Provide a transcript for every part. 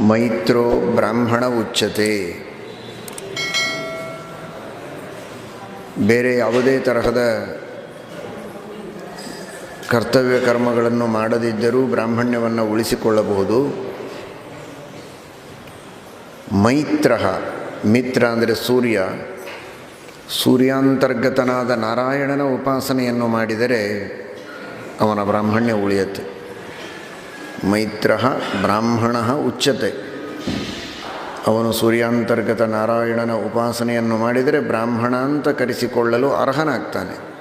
ಮೈತ್ರೋ ಬ್ರಾಹ್ಮಣ ಉಚ್ಯತೆ. ಬೇರೆ ಯಾವುದೇ ತರಹದ ಕರ್ತವ್ಯ ಕರ್ಮಗಳನ್ನು ಮಾಡದಿದ್ದರೂ ಬ್ರಾಹ್ಮಣ್ಯವನ್ನು ಉಳಿಸಿಕೊಳ್ಳಬಹುದು. ಮೈತ್ರ, ಮಿತ್ರ ಅಂದರೆ ಸೂರ್ಯ. ಸೂರ್ಯಾಂತರ್ಗತನಾದ ನಾರಾಯಣನ ಉಪಾಸನೆಯನ್ನು ಮಾಡಿದರೆ ಅವನ ಬ್ರಾಹ್ಮಣ್ಯ ಉಳಿಯುತ್ತೆ. ಮೈತ್ರ ಬ್ರಾಹ್ಮಣ ಉಚ್ಯತೆ. ಅವನು ಸೂರ್ಯಾಂತರ್ಗತ ನಾರಾಯಣನ ಉಪಾಸನೆಯನ್ನು ಮಾಡಿದರೆ ಬ್ರಾಹ್ಮಣ ಅಂತ ಕರೆಸಿಕೊಳ್ಳಲು ಅರ್ಹನಾಗ್ತಾನೆ.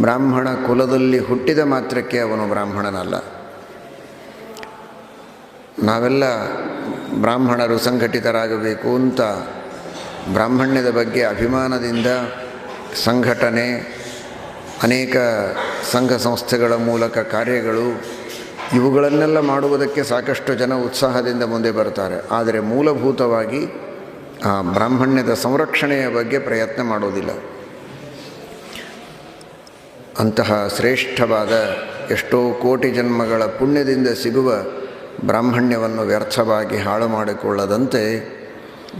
ಬ್ರಾಹ್ಮಣ ಕುಲದಲ್ಲಿ ಹುಟ್ಟಿದ ಮಾತ್ರಕ್ಕೆ ಅವನು ಬ್ರಾಹ್ಮಣನಲ್ಲ. ನಾವೆಲ್ಲ ಬ್ರಾಹ್ಮಣರು ಸಂಘಟಿತರಾಗಬೇಕು ಅಂತ ಬ್ರಾಹ್ಮಣ್ಯದ ಬಗ್ಗೆ ಅಭಿಮಾನದಿಂದ ಸಂಘಟನೆ, ಅನೇಕ ಸಂಘ ಸಂಸ್ಥೆಗಳ ಮೂಲಕ ಕಾರ್ಯಗಳು ಇವುಗಳನ್ನೆಲ್ಲ ಮಾಡುವುದಕ್ಕೆ ಸಾಕಷ್ಟು ಜನ ಉತ್ಸಾಹದಿಂದ ಮುಂದೆ ಬರ್ತಾರೆ ಆದರೆ ಮೂಲಭೂತವಾಗಿ ಆ ಬ್ರಾಹ್ಮಣ್ಯದ ಸಂರಕ್ಷಣೆಯ ಬಗ್ಗೆ ಪ್ರಯತ್ನ ಮಾಡೋದಿಲ್ಲ ಅಂತಹ ಶ್ರೇಷ್ಠವಾದ ಎಷ್ಟೋ ಕೋಟಿ ಜನ್ಮಗಳ ಪುಣ್ಯದಿಂದ ಸಿಗುವ ಬ್ರಾಹ್ಮಣ್ಯವನ್ನು ವ್ಯರ್ಥವಾಗಿ ಹಾಳು ಮಾಡಿಕೊಳ್ಳದಂತೆ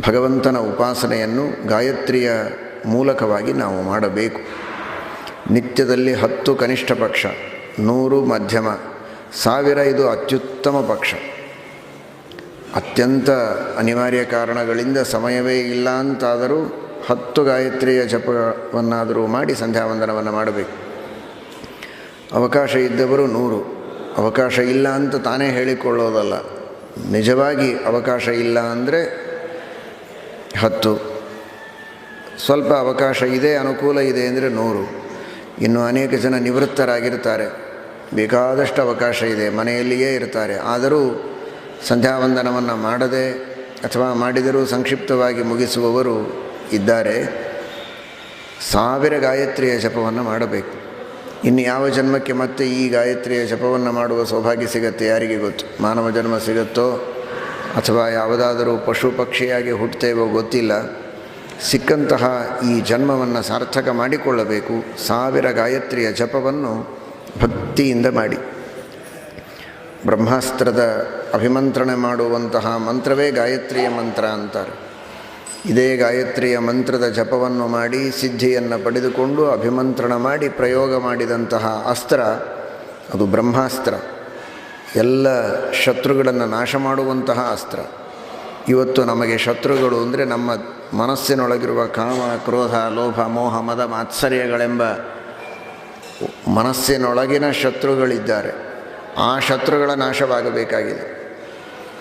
ಭಗವಂತನ ಉಪಾಸನೆಯನ್ನು ಗಾಯತ್ರಿಯ ಮೂಲಕವಾಗಿ ನಾವು ಮಾಡಬೇಕು. ನಿತ್ಯದಲ್ಲಿ ಹತ್ತು ಕನಿಷ್ಠ ಪಕ್ಷ, ನೂರು ಮಧ್ಯಮ ಸಾವಿರ ಇದು ಅತ್ಯುತ್ತಮ ಪಕ್ಷ. ಅತ್ಯಂತ ಅನಿವಾರ್ಯ ಕಾರಣಗಳಿಂದ ಸಮಯವೇ ಇಲ್ಲ ಅಂತಾದರೂ ಹತ್ತು ಗಾಯತ್ರಿಯ ಜಪವನ್ನಾದರೂ ಮಾಡಿ ಸಂಧ್ಯಾವಂದನವನ್ನು ಮಾಡಬೇಕು. ಅವಕಾಶ ಇದ್ದವರು ನೂರು. ಅವಕಾಶ ಇಲ್ಲ ಅಂತ ತಾನೇ ಹೇಳಿಕೊಳ್ಳೋದಲ್ಲ. ನಿಜವಾಗಿ ಅವಕಾಶ ಇಲ್ಲ ಅಂದರೆ ಹತ್ತು. ಸ್ವಲ್ಪ ಅವಕಾಶ ಇದೆ, ಅನುಕೂಲ ಇದೆ ಅಂದರೆ ನೂರು. ಇನ್ನು ಅನೇಕ ಜನ ನಿವೃತ್ತರಾಗಿರ್ತಾರೆ. ಬೇಕಾದಷ್ಟು ಅವಕಾಶ ಇದೆ. ಮನೆಯಲ್ಲಿಯೇ ಇರ್ತಾರೆ. ಆದರೂ ಸಂಧ್ಯಾವಂದನವನ್ನು ಮಾಡದೆ ಅಥವಾ ಮಾಡಿದರೂ ಸಂಕ್ಷಿಪ್ತವಾಗಿ ಮುಗಿಸುವವರು ಇದ್ದಾರೆ. ಸಾವಿರ ಗಾಯತ್ರಿಯ ಜಪವನ್ನು ಮಾಡಬೇಕು. ಇನ್ನು ಯಾವ ಜನ್ಮಕ್ಕೆ ಮತ್ತೆ ಈ ಗಾಯತ್ರಿಯ ಜಪವನ್ನು ಮಾಡುವ ಸೌಭಾಗ್ಯ ಸಿಗತ್ತೆ ಯಾರಿಗೆ ಗೊತ್ತು? ಮಾನವ ಜನ್ಮ ಸಿಗುತ್ತೋ ಅಥವಾ ಯಾವುದಾದರೂ ಪಶು ಪಕ್ಷಿಯಾಗಿ ಹುಟ್ಟುತ್ತೇವೋ ಗೊತ್ತಿಲ್ಲ. ಸಿಕ್ಕಂತಹ ಈ ಜನ್ಮವನ್ನು ಸಾರ್ಥಕ ಮಾಡಿಕೊಳ್ಳಬೇಕು. ಸಾವಿರ ಗಾಯತ್ರಿಯ ಜಪವನ್ನು ಭಕ್ತಿಯಿಂದ ಮಾಡಿ. ಬ್ರಹ್ಮಾಸ್ತ್ರದ ಅಭಿಮಂತ್ರಣೆ ಮಾಡುವಂತಹ ಮಂತ್ರವೇ ಗಾಯತ್ರಿಯ ಮಂತ್ರ ಅಂತಾರೆ. ಇದೇ ಗಾಯತ್ರಿಯ ಮಂತ್ರದ ಜಪವನ್ನು ಮಾಡಿ, ಸಿದ್ಧಿಯನ್ನು ಪಡೆದುಕೊಂಡು ಅಭಿಮಂತ್ರಣ ಮಾಡಿ, ಪ್ರಯೋಗ ಮಾಡಿದಂತಹ ಅಸ್ತ್ರ ಅದು ಬ್ರಹ್ಮಾಸ್ತ್ರ. ಎಲ್ಲ ಶತ್ರುಗಳನ್ನು ನಾಶ ಮಾಡುವಂತಹ ಅಸ್ತ್ರ. ಇವತ್ತು ನಮಗೆ ಶತ್ರುಗಳು ಅಂದರೆ ನಮ್ಮ ಮನಸ್ಸಿನೊಳಗಿರುವ ಕಾಮ, ಕ್ರೋಧ, ಲೋಭ, ಮೋಹ, ಮದ, ಮಾತ್ಸರ್ಯಗಳೆಂಬ ಮನಸ್ಸಿನೊಳಗಿನ ಶತ್ರುಗಳಿದ್ದಾರೆ. ಆ ಶತ್ರುಗಳ ನಾಶವಾಗಬೇಕಾಗಿದೆ.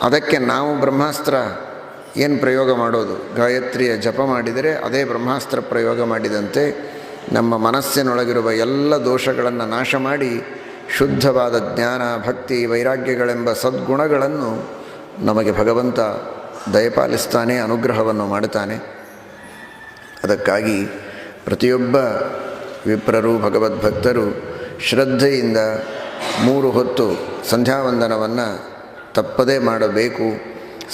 ಅದಕ್ಕೆ ನಾವು ಬ್ರಹ್ಮಾಸ್ತ್ರ ಏನು ಪ್ರಯೋಗ ಮಾಡೋದು? ಗಾಯತ್ರಿಯ ಜಪ ಮಾಡಿದರೆ ಅದೇ ಬ್ರಹ್ಮಾಸ್ತ್ರ ಪ್ರಯೋಗ ಮಾಡಿದಂತೆ ನಮ್ಮ ಮನಸ್ಸಿನೊಳಗಿರುವ ಎಲ್ಲ ದೋಷಗಳನ್ನು ನಾಶ ಮಾಡಿ ಶುದ್ಧವಾದ ಜ್ಞಾನ, ಭಕ್ತಿ, ವೈರಾಗ್ಯಗಳೆಂಬ ಸದ್ಗುಣಗಳನ್ನು ನಮಗೆ ಭಗವಂತ ದಯಪಾಲಿಸ್ತಾನೆ, ಅನುಗ್ರಹವನ್ನು ಮಾಡುತ್ತಾನೆ. ಅದಕ್ಕಾಗಿ ಪ್ರತಿಯೊಬ್ಬ ವಿಪ್ರರು, ಭಗವದ್ಭಕ್ತರು ಶ್ರದ್ಧೆಯಿಂದ ಮೂರು ಹೊತ್ತು ಸಂಧ್ಯಾವಂದನವನ್ನು ತಪ್ಪದೇ ಮಾಡಬೇಕು,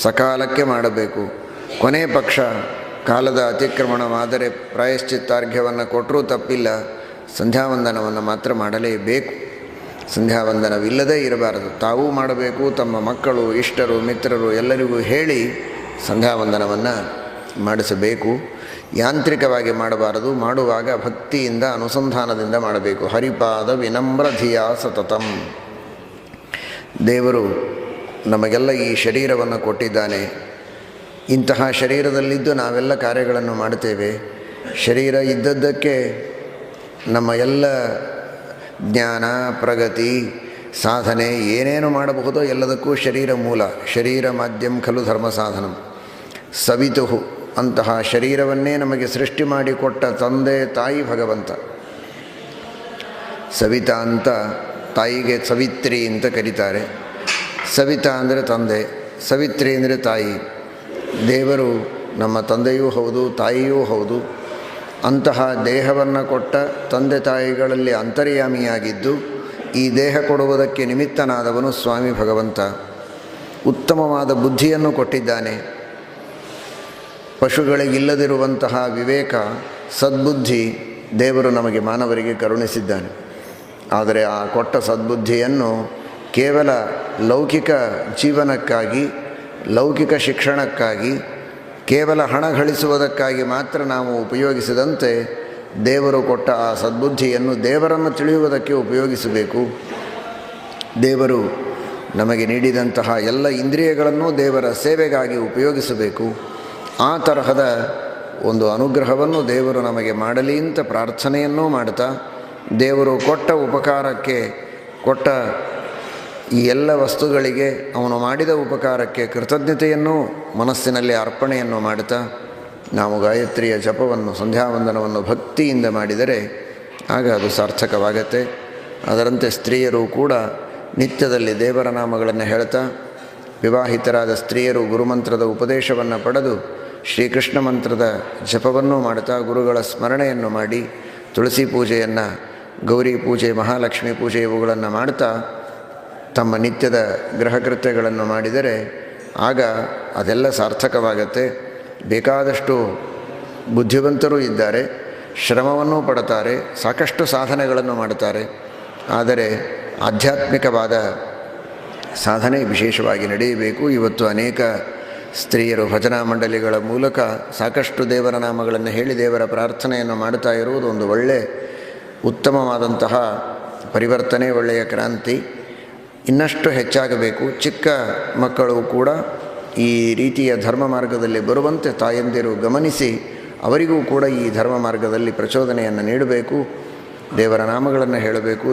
ಸಕಾಲಕ್ಕೆ ಮಾಡಬೇಕು. ಕೊನೆ ಪಕ್ಷ ಕಾಲದ ಅತಿಕ್ರಮಣವಾದರೆ ಪ್ರಾಯಶ್ಚಿತ್ತಾರ್ಘ್ಯವನ್ನು ಕೊಟ್ಟರೂ ತಪ್ಪಿಲ್ಲ, ಸಂಧ್ಯಾವಂದನವನ್ನು ಮಾತ್ರ ಮಾಡಲೇಬೇಕು ಸಂಧ್ಯಾವಂದನವಿಲ್ಲದೇ ಇರಬಾರದು. ತಾವೂ ಮಾಡಬೇಕು, ತಮ್ಮ ಮಕ್ಕಳು, ಇಷ್ಟರು, ಮಿತ್ರರು ಎಲ್ಲರಿಗೂ ಹೇಳಿ ಸಂಧ್ಯಾವಂದನವನ್ನು ಮಾಡಿಸಬೇಕು. ಯಾಂತ್ರಿಕವಾಗಿ ಮಾಡಬಾರದು, ಮಾಡುವಾಗ ಭಕ್ತಿಯಿಂದ ಅನುಸಂಧಾನದಿಂದ ಮಾಡಬೇಕು. ಹರಿಪಾದ ವಿನಮ್ರ ಧಿಯ ಸತತಂ. ದೇವರು ನಮಗೆಲ್ಲ ಈ ಶರೀರವನ್ನು ಕೊಟ್ಟಿದ್ದಾನೆ. ಇಂತಹ ಶರೀರದಲ್ಲಿದ್ದು ನಾವೆಲ್ಲ ಕಾರ್ಯಗಳನ್ನು ಮಾಡುತ್ತೇವೆ. ಶರೀರ ಇದ್ದದ್ದಕ್ಕೆ ನಮ್ಮ ಎಲ್ಲ ಜ್ಞಾನ, ಪ್ರಗತಿ, ಸಾಧನೆ ಏನೇನು ಮಾಡಬಹುದೋ ಎಲ್ಲದಕ್ಕೂ ಶರೀರ ಮೂಲ. ಶರೀರ ಮಾಧ್ಯಮ ಖಲು ಧರ್ಮ ಸಾಧನ. ಸವಿತು ಅಂತಹ ಶರೀರವನ್ನೇ ನಮಗೆ ಸೃಷ್ಟಿ ಮಾಡಿಕೊಟ್ಟ ತಂದೆ ತಾಯಿ ಭಗವಂತ. ಸವಿತಾ ಅಂತ ತಾಯಿಗೆ ಸವಿತ್ರಿ ಅಂತ ಕರೀತಾರೆ. ಸವಿತಾ ಅಂದರೆ ತಂದೆ, ಸವಿತ್ರಿ ಅಂದರೆ ತಾಯಿ. ದೇವರು ನಮ್ಮ ತಂದೆಯೂ ಹೌದು, ತಾಯಿಯೂ ಹೌದು. ಅಂತಹ ದೇಹವನ್ನು ಕೊಟ್ಟ ತಂದೆ ತಾಯಿಗಳಲ್ಲಿ ಅಂತರ್ಯಾಮಿಯಾಗಿದ್ದು, ಈ ದೇಹ ಕೊಡುವುದಕ್ಕೆ ನಿಮಿತ್ತನಾದವನು ಸ್ವಾಮಿ ಭಗವಂತ. ಉತ್ತಮವಾದ ಬುದ್ಧಿಯನ್ನು ಕೊಟ್ಟಿದ್ದಾನೆ. ಪಶುಗಳಿಗಿಲ್ಲದಿರುವಂತಹ ವಿವೇಕ, ಸದ್ಬುದ್ಧಿ ದೇವರು ನಮಗೆ ಮಾನವರಿಗೆ ಕರುಣಿಸಿದ್ದಾನೆ. ಆದರೆ ಆ ಕೊಟ್ಟ ಸದ್ಬುದ್ಧಿಯನ್ನು ಕೇವಲ ಲೌಕಿಕ ಜೀವನಕ್ಕಾಗಿ, ಲೌಕಿಕ ಶಿಕ್ಷಣಕ್ಕಾಗಿ, ಕೇವಲ ಹಣ ಗಳಿಸುವುದಕ್ಕಾಗಿ ಮಾತ್ರ ನಾವು ಉಪಯೋಗಿಸಿದಂತೆ ದೇವರು ಕೊಟ್ಟ ಆ ಸದ್ಬುದ್ಧಿಯನ್ನು ದೇವರನ್ನು ತಿಳಿಯುವುದಕ್ಕೆ ಉಪಯೋಗಿಸಬೇಕು. ದೇವರು ನಮಗೆ ನೀಡಿದಂತಹ ಎಲ್ಲ ಇಂದ್ರಿಯಗಳನ್ನು ದೇವರ ಸೇವೆಗಾಗಿ ಉಪಯೋಗಿಸಬೇಕು. ಆ ತರಹದ ಒಂದು ಅನುಗ್ರಹವನ್ನು ದೇವರು ನಮಗೆ ಮಾಡಲಿ ಅಂತ ಪ್ರಾರ್ಥನೆಯನ್ನೂ ಮಾಡ್ತಾ, ದೇವರು ಕೊಟ್ಟ ಉಪಕಾರಕ್ಕೆ, ಕೊಟ್ಟ ಈ ಎಲ್ಲ ವಸ್ತುಗಳಿಗೆ, ಅವನು ಮಾಡಿದ ಉಪಕಾರಕ್ಕೆ ಕೃತಜ್ಞತೆಯನ್ನು, ಮನಸ್ಸಿನಲ್ಲಿ ಅರ್ಪಣೆಯನ್ನು ಮಾಡ್ತಾ, ನಾವು ಗಾಯತ್ರಿಯ ಜಪವನ್ನು, ಸಂಧ್ಯಾವಂದನವನ್ನು ಭಕ್ತಿಯಿಂದ ಮಾಡಿದರೆ ಆಗ ಅದು ಸಾರ್ಥಕವಾಗತ್ತೆ. ಅದರಂತೆ ಸ್ತ್ರೀಯರು ಕೂಡ ನಿತ್ಯದಲ್ಲಿ ದೇವರ ನಾಮಗಳನ್ನು ಹೇಳ್ತಾ, ವಿವಾಹಿತರಾದ ಸ್ತ್ರೀಯರು ಗುರುಮಂತ್ರದ ಉಪದೇಶವನ್ನು ಪಡೆದು ಶ್ರೀಕೃಷ್ಣ ಮಂತ್ರದ ಜಪವನ್ನು ಮಾಡುತ್ತಾ ಗುರುಗಳ ಸ್ಮರಣೆಯನ್ನು ಮಾಡಿ ತುಳಸಿ ಪೂಜೆಯನ್ನು, ಗೌರಿ ಪೂಜೆ, ಮಹಾಲಕ್ಷ್ಮಿ ಪೂಜೆ ಇವುಗಳನ್ನು ಮಾಡ್ತಾ ತಮ್ಮ ನಿತ್ಯದ ಗೃಹಕೃತ್ಯಗಳನ್ನು ಮಾಡಿದರೆ ಆಗ ಅದೆಲ್ಲ ಸಾರ್ಥಕವಾಗತ್ತೆ. ಬೇಕಾದಷ್ಟು ಬುದ್ಧಿವಂತರೂ ಇದ್ದಾರೆ, ಶ್ರಮವನ್ನೂ ಪಡುತ್ತಾರೆ, ಸಾಕಷ್ಟು ಸಾಧನೆಗಳನ್ನು ಮಾಡುತ್ತಾರೆ. ಆದರೆ ಆಧ್ಯಾತ್ಮಿಕವಾದ ಸಾಧನೆ ವಿಶೇಷವಾಗಿ ನಡೆಯಬೇಕು. ಇವತ್ತು ಅನೇಕ ಸ್ತ್ರೀಯರು ಭಜನಾ ಮಂಡಳಿಗಳ ಮೂಲಕ ಸಾಕಷ್ಟು ದೇವರ ನಾಮಗಳನ್ನು ಹೇಳಿ ದೇವರ ಪ್ರಾರ್ಥನೆಯನ್ನು ಮಾಡ್ತಾ ಇರುವುದು ಒಂದು ಒಳ್ಳೆ ಉತ್ತಮವಾದಂತಹ ಪರಿವರ್ತನೆ, ಒಳ್ಳೆಯ ಕ್ರಾಂತಿ. ಇನ್ನಷ್ಟು ಹೆಚ್ಚಾಗಬೇಕು. ಚಿಕ್ಕ ಮಕ್ಕಳು ಕೂಡ ಈ ರೀತಿಯ ಧರ್ಮ ಮಾರ್ಗದಲ್ಲಿ ಬರುವಂತೆ ತಾಯಂದಿರು ಗಮನಿಸಿ ಅವರಿಗೂ ಕೂಡ ಈ ಧರ್ಮ ಮಾರ್ಗದಲ್ಲಿ ಪ್ರಚೋದನೆಯನ್ನು ನೀಡಬೇಕು. ದೇವರ ನಾಮಗಳನ್ನು ಹೇಳಬೇಕು.